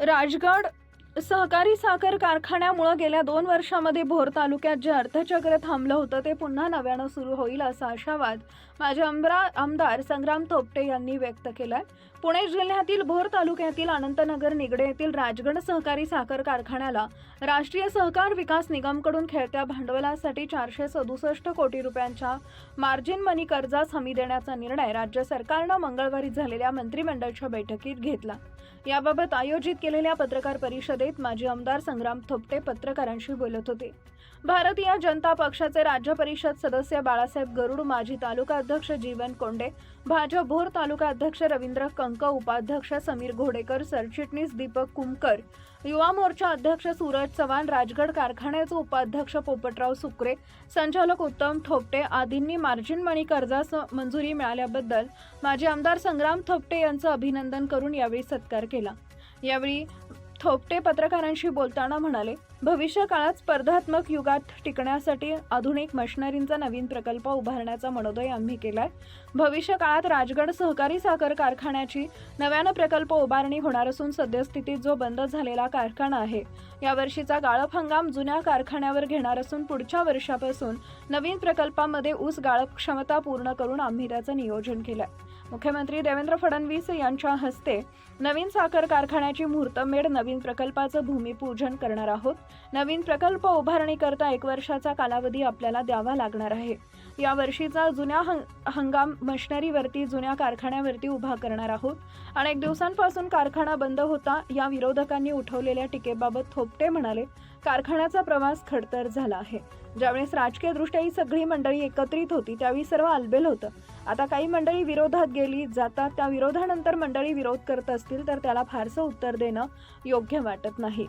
राजगड सहकारी साखर कारखान्यामुळे गेल्या दोन वर्षामध्ये भोर तालुक्यात जे अर्थचक्र थांबलं होतं ते पुन्हा नव्यानं सुरू होईल असा आशावाद माजी अमरा आमदार संग्राम थोपटे यांनी व्यक्त केलाय. पुणे जिल्ह्यातील भोर तालुक्यातील अनंतनगर निगडे येथील राजगड सहकारी साखर कारखान्याला राष्ट्रीय सहकार विकास निगमकडून खेळत्या भांडवलासाठी चारशे सदुसष्ट कोटी रुपयांच्या मार्जिन मनी कर्जास हमी देण्याचा निर्णय राज्य सरकारनं मंगळवारी झालेल्या मंत्रिमंडळाच्या बैठकीत घेतला. याबाबत आयोजित केलेल्या पत्रकार परिषदेत माजी आमदार संग्राम थोपटे पत्रकारांशी बोलत होते. भारतीय जनता पक्षाचे राज्य परिषद सदस्य बाळासाहेब गरुड माजी तालुका अध्यक्ष जीवन कोंडे भाजप भोर तालुका अध्यक्ष रवींद्र कंक उपाध्यक्ष समीर घोडेकर सरचिटणीस दीपक कुमकर युवा मोर्चा अध्यक्ष सूरज चव्हाण राजगड कारखान्याचे उपाध्यक्ष पोपटराव सुकरे संचालक उत्तम थोपटे आदींनी मार्जिन मनी कर्जास मंजुरी मिळाल्याबद्दल माजी आमदार संग्राम थोपटे यांचं अभिनंदन करून यावेळी सत्कार केला. यावेळी थोपटे पत्रकारांशी बोलताना म्हणाले भविष्य काळात स्पर्धात्मक युगात टिकण्यासाठी आधुनिक मशिनरींचा नवीन प्रकल्प उभारण्याचा मनोदय आम्ही केलाय. भविष्य काळात राजगड सहकारी साखर कारखान्याची नव्यानं प्रकल्प उभारणी होणार असून सद्यस्थितीत जो बंद झालेला कारखाना आहे यावर्षीचा गाळप हंगाम जुन्या कारखान्यावर घेणार असून पुढच्या वर्षापासून नवीन प्रकल्पामध्ये ऊस गाळप क्षमता पूर्ण करून आम्ही त्याचं नियोजन केलंय. मुख्यमंत्री देवेंद्र फडणवीस यांच्या हस्ते नवीन साखर कारखान्याची मुहूर्तमेढ नवीन प्रकल्पाचं भूमिपूजन करणार आहोत. नवीन प्रकल्प उभारणीकरता एक वर्षाचा कालावधी आपल्याला द्यावा लागणार आहे. या वर्षीचा जुन्या हंग हंगाम मशिनरीवरती जुन्या कारखान्यावरती उभा करणार आहोत. अनेक दिवसांपासून कारखाना बंद होता. या विरोधकांनी उठवलेल्या टीकेबाबत थोपटे म्हणाले कारखान्याचा प्रवास खडतर झाला आहे. ज्यावेळेस राजकीयदृष्ट्या ही सगळी मंडळी एकत्रित होती त्यावेळी सर्व आलबेल होतं. आता काही मंडळी विरोधात गेली जातात. त्या विरोधानंतर मंडळी विरोध करत असतील तर त्याला फारसं उत्तर देणं योग्य वाटत नाही.